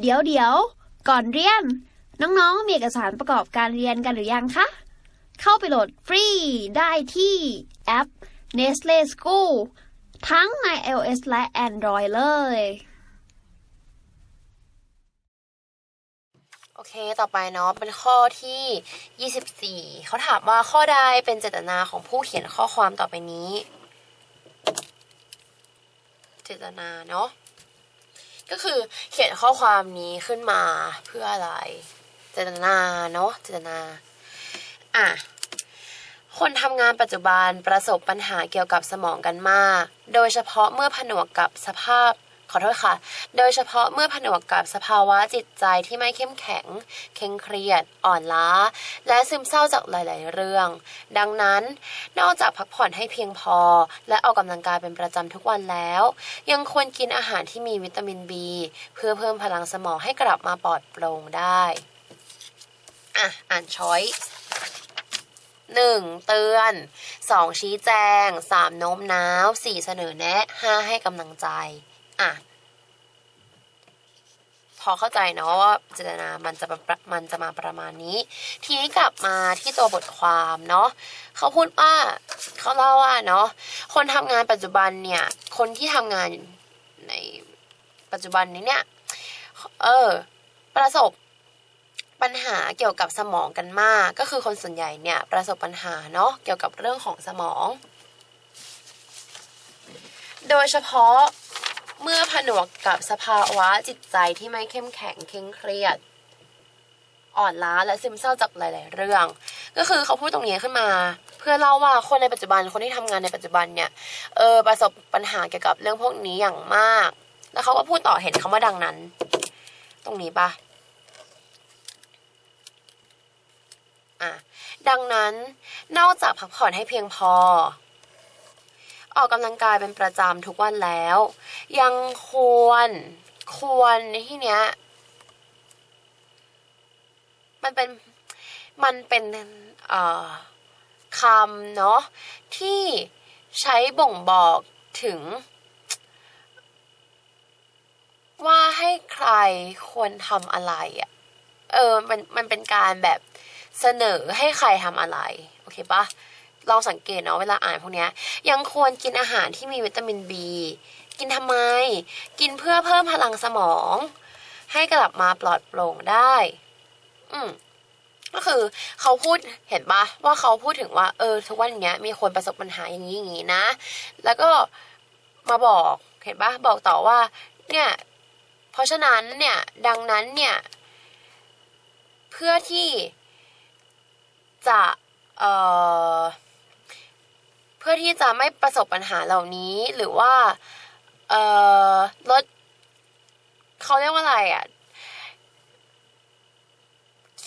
เดี๋ยวเดี๋ยว ก่อนเรียน น้องๆ มีเอกสารประกอบการเรียนกันหรือยังคะ เข้าไปโหลดฟรีได้ที่แอป Nestle School ทั้งใน iOS และ Android เลย โอเค ต่อไปเนาะ เป็นข้อที่ 24 เขาถามว่าข้อใดเป็นเจตนาของผู้เขียนข้อความต่อไปนี้ เจตนาเนาะ ก็คือเขียนข้อความนี้ขึ้นมาเพื่ออะไรเจตนาเนาะเจตนา อะ คนทำงานปัจจุบันประสบปัญหาเกี่ยวกับสมองกันมาก โดยเฉพาะเมื่อผนวกกับสภาพ ขอโทษค่ะ โดยเฉพาะเมื่อผนวกกับสภาวะจิตใจที่ไม่เข้มแข็ง เคร่งเครียด อ่อนล้า และซึมเศร้าจากหลาย ๆ เรื่อง ดังนั้น นอกจากพักผ่อนให้เพียงพอ และออกกำลังกายเป็นประจำทุกวันแล้ว ยังควรกินอาหารที่มีวิตามิน B เพื่อเพิ่มพลังสมองให้กลับมาปลอดโปร่งได้ อะ อ่านช้อยหนึ่งเตือนสองชี้แจงสามโน้มน้าวสี่เสนอแนะห้าให้กำลังใจ อะ พอเข้าใจเนาะว่าเจตนามันจะมันจะมาประมาณนี้ ทีนี้กลับมาที่ตัวบทความเนาะเขาพูดว่าเขาเล่าว่าเนาะคนทำงานปัจจุบันเนี่ย คนที่ทำงานในปัจจุบันนี้เนี่ย เออ ประสบปัญหาเกี่ยวกับสมองกันมาก ก็คือคนส่วนใหญ่เนี่ย ประสบปัญหาเนาะเกี่ยวกับเรื่องของสมอง โดยเฉพาะ เมื่อผนวกกับสภาวะจิตใจที่ไม่เข้มแข็งเคร่งเครียด อ่อนล้าและซึมเศร้าจากหลาย ๆ เรื่อง ก็คือเขาพูดตรงนี้ขึ้นมา เพื่อเล่าว่าคนในปัจจุบันคนที่ทำงานในปัจจุบันเนี่ยเออประสบปัญหาเกี่ยวกับเรื่องพวกนี้อย่างมาก แล้วเขาก็พูดต่อเห็นคำว่าดังนั้น ตรงนี้ปะอะดังนั้นนอกจากพักผ่อนให้เพียงพอ ออกกำลังกายเป็นประจำทุกวันแล้ว ยังควรควรในที่เนี้ย มันเป็นมันเป็นเอ่อคำเนาะที่ใช้บ่งบอกถึง ว่าให้ใครควรทำอะไรอะ่ะ เออ มันมันเป็นการแบบเสนอให้ใครทำอะไร โอเคปะ ลองสังเกตเนาะเวลาอ่านพวกเนี้ยยังควรกินอาหารที่มีวิตามิน B กินทำไม กินเพื่อเพิ่มพลังสมอง ให้กลับมาปลอดโปร่งได้ อืมก็คือเขาพูดเห็นปะว่าเขาพูดถึงว่า เออ ทุกวันเนี้ยมีคนประสบปัญหาอย่างนี้อย่างนี้นะ แล้วก็มาบอกเห็นปะบอกต่อว่า เนี่ย เพราะฉะนั้นเนี่ย ดังนั้นเนี่ย เพื่อที่จะ เอ่อ พื่อที่จะไม่ประสบปัญหาเหล่านี้ หรือว่าเอ่อลดเขาเรียกว่าอะไรอะ่ะ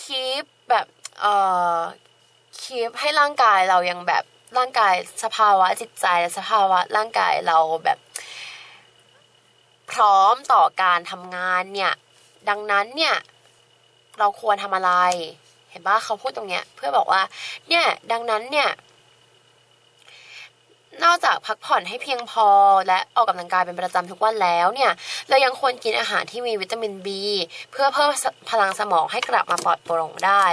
คีปแบบเอ่อคีปให้ร่างกายเรายังแบบร่างกายสภาวะจิตใจและสภาวะร่างกายเราแบบ พร้อมต่อการทำงานเนี่ย ดังนั้นเนี่ย เราควรทำอะไร เห็นปะเขาพูดตรงเนี้ย เพื่อบอกว่า เนี่ย ดังนั้นเนี่ย นอกจากพักผ่อนให้เพียงพอ และออกกำลังกายเป็นประจำทุกวันแล้วเนี่ยเรายังควรกินอาหารที่มีวิตามิน B เพื่อเพิ่มพลังสมองให้กลับมาปลอดโปร่งได้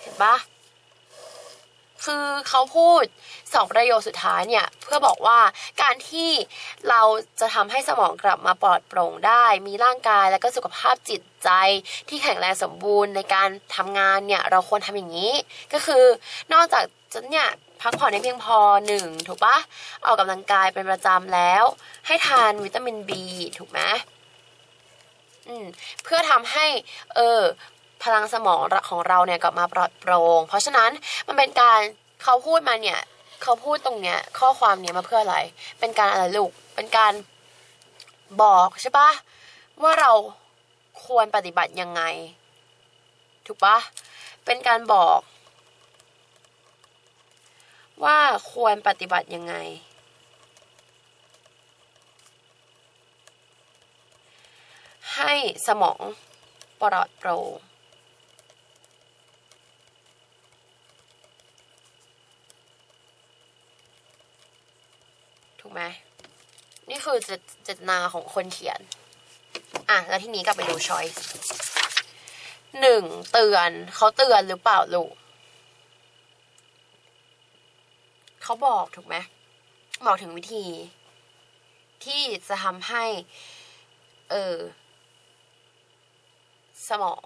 เห็นปะคือเขาพูดสองประโยคสุดท้ายเนี่ยเพื่อบอกว่าการที่เราจะทำให้สมองกลับมาปลอดโปร่งได้ มีร่างกายและก็สุขภาพจิตใจที่แข็งแรงสมบูรณ์ในการทำงานเนี่ยเราควรทำอย่างนี้ ก็คือนอกจากจะเนี่ย พักผ่อนให้เพียงพอหนึ่งถูกปะออกกำลังกายเป็นประจำแล้ว ให้ทานวิตามิน B ถูกไหมอืมเพื่อทำให้ เออ พลังสมองของเราเนี่ยกลับมาปลอดโปร่งเพราะฉะนั้นมันเป็นการเขาพูดมาเนี่ยเขาพูดตรงเนี้ย ข้อความเนี้ยมาเพื่ออะไร เป็นการอะไรลูก เป็นการบอกใช่ปะว่าเราควรปฏิบัติยังไง ถูกปะเป็นการบอก ว่าควรปฏิบัติยังไง ให้สมองปลอดโปร่งถูกไหมนี่คือเจตนาของคนเขียน อะ แล้วทีนี้กลับไปดูช้อยส์หนึ่งเตือนเขาเตือนหรือเปล่าลูก เขาบอกถูกไหมบอกถึงวิธี ที่จะทำให้ เออ สมอง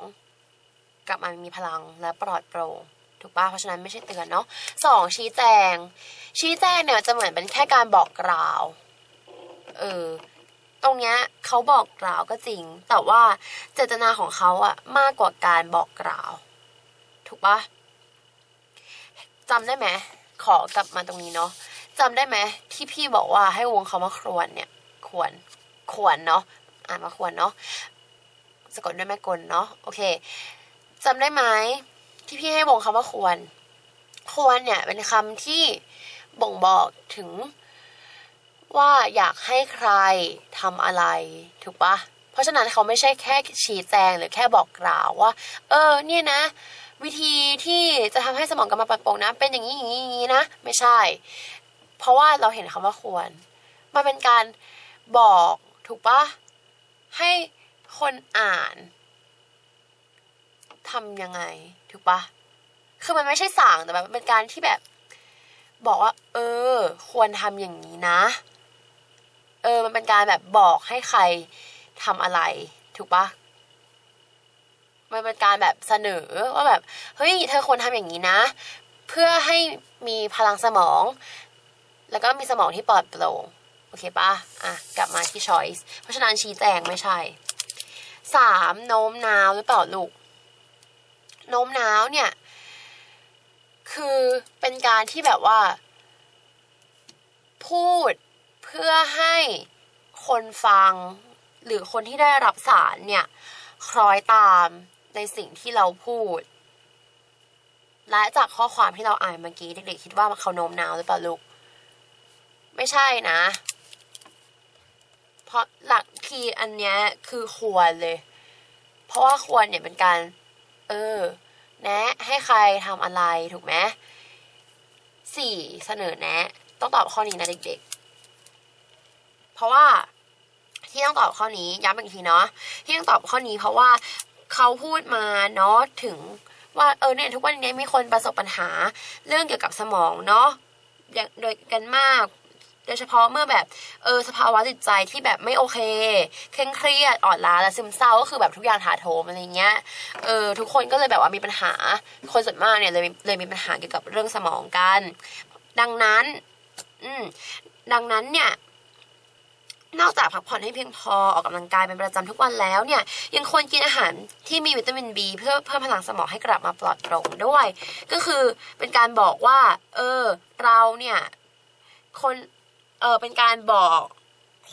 กลับมามีพลังและปลอดโปร่งถูกป่ะเพราะฉะนั้นไม่ใช่เตือนเนาะสองชี้แจง ชี้แจงเนี่ยจะเหมือนเป็นแค่การบอกกล่าว เออ ตรงเนี้ยเขาบอกกล่าวก็จริง แต่ว่าเจตนาของเขาอะมากกว่าการบอกกล่าว ถูกปะจำได้ไหม ขอกลับมาตรงนี้เนาะจำได้ไหมที่พี่บอกว่าให้วงเขามาครวนเนี่ย ควรควรเนาะอ่านมาควรเนาะสะกดด้วยแม่กลเนาะโอเคจำได้ไหมที่พี่ให้วงคำว่าควร ควรเนี่ยเป็นคำที่บ่งบอกถึงว่าอยากให้ใครทำอะไรถูกปะเพราะฉะนั้นเขาไม่ใช่แค่ชี้แจงหรือแค่บอกกล่าวว่า เออ เนี่ยนะ วิธีที่จะทำให้สมองกลับมาปลอดโปร่งนะ เป็นอย่างนี้อย่างนี้อย่างนี้นะ ไม่ใช่ เพราะว่าเราเห็นคำว่าควร มันเป็นการบอกถูกปะให้คนอ่านทำยังไง ถูกปะคือมันไม่ใช่สั่งแต่แบบเป็นการที่แบบ บอกว่า เออ ควรทำอย่างนี้นะ เออ มันเป็นการแบบบอกให้ใครทำอะไร ถูกปะ มันเป็นการแบบเสนอว่าแบบเฮ้ยเธอควรทำอย่างนี้นะ เพื่อให้มีพลังสมอง แล้วก็มีสมองที่ปลอดโปร่งโอเคปะอะกลับมาที่ choice เพราะฉะนั้นชี้แจงไม่ใช่สามโน้มน้าวหรือเปล่าลูกโน้มน้าวเนี่ย คือเป็นการที่แบบว่า พูดเพื่อให้คนฟัง หรือคนที่ได้รับสารเนี่ย คล้อยตาม ในสิ่งที่เราพูด และจากข้อความที่เราอ่านเมื่อกี้เด็กๆคิดว่ามันเขาโน้มน้าวหรือเปล่าลูก ไม่ใช่นะ เพราะหลักทีอันเนี้ยคือควรเลย เพราะว่าควรเนี่ยเป็นการ เออ แนะ ให้ใครทำอะไรถูกไหมสี่เสนอแนะ ต้องตอบข้อนี้นะเด็กๆ เพราะว่าที่ต้องตอบข้อนี้ย้ำอีกทีเนาะที่ต้องตอบข้อนี้เพราะว่า เขาพูดมาเนาะถึงว่าเออเนี่ยทุกวันนี้มีคนประสบปัญหาเรื่องเกี่ยวกับสมองเนาะอย่างโดยกันมาก โดยเฉพาะเมื่อแบบเออสภาวะจิตใจที่แบบไม่โอเค เคร่งเครียดอ่อนล้าและซึมเศร้าก็คือแบบทุกอย่างถาโถมอะไรเงี้ยเออทุกคนก็เลยแบบว่ามีปัญหา คนส่วนมากเนี่ยเลยเลยมีปัญหาเกี่ยวกับเรื่องสมองกัน ดังนั้น อืมดังนั้นเนี่ย นอกจากพักผ่อนให้เพียงพอออกกำลังกายเป็นประจำทุกวันแล้วเนี่ยยังควรกินอาหารที่มีวิตามิน B เพื่อเพิ่มพลังสมองให้กลับมาปลอดโปร่งด้วย ก็คือเป็นการบอกว่า เออ เราเนี่ยคนเออเป็นการบอก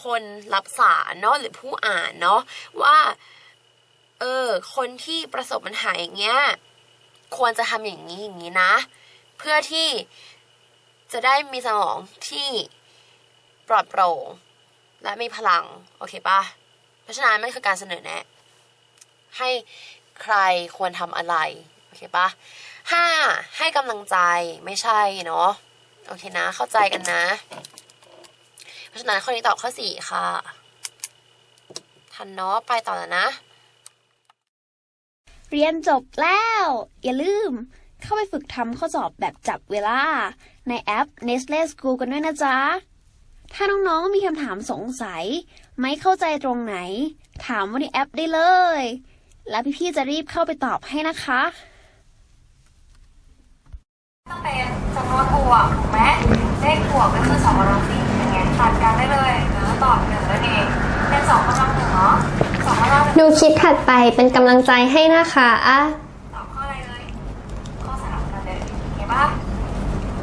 คนรับสารเนาะหรือผู้อ่านเนาะว่า เออ คนที่ประสบปัญหาอย่างเงี้ยควรจะทำอย่างนี้อย่างนี้นะ เพื่อที่จะได้มีสมองที่ปลอดโปร่ง และมีพลัง โอเคปะเพราะฉะนั้นมันคือการเสนอแนะ ให้ใครควรทำอะไร โอเคปะห้าให้กำลังใจไม่ใช่เนาะโอเคนะ เข้าใจกันนะ เพราะฉะนั้นข้อนี้ตอบข้อสี่ค่ะ ทันเนาะไปต่อแล้วนะ เรียนจบแล้ว อย่าลืม เข้าไปฝึกทำข้อสอบแบบจับเวลา ในแอป Nestle School กันด้วยนะจ๊ะ ถ้าน้องๆมีคำถามสงสัย ไม่เข้าใจตรงไหน ถามว่าในแอปได้เลย แล้วพี่ๆจะรีบเข้าไปตอบให้นะคะต้องเป็นจำนวนบวกถูกไหมเลขบวกก็คือสองกำลังสี่อย่างเงี้ยตัดกันได้เลยนะตอบหนึ่งนั่นเองเป็นสองกำลังหนึ่งเนาะสองกำลังหนึ่ง ดูคลิปถัดไปเป็นกำลังใจให้นะคะตอบ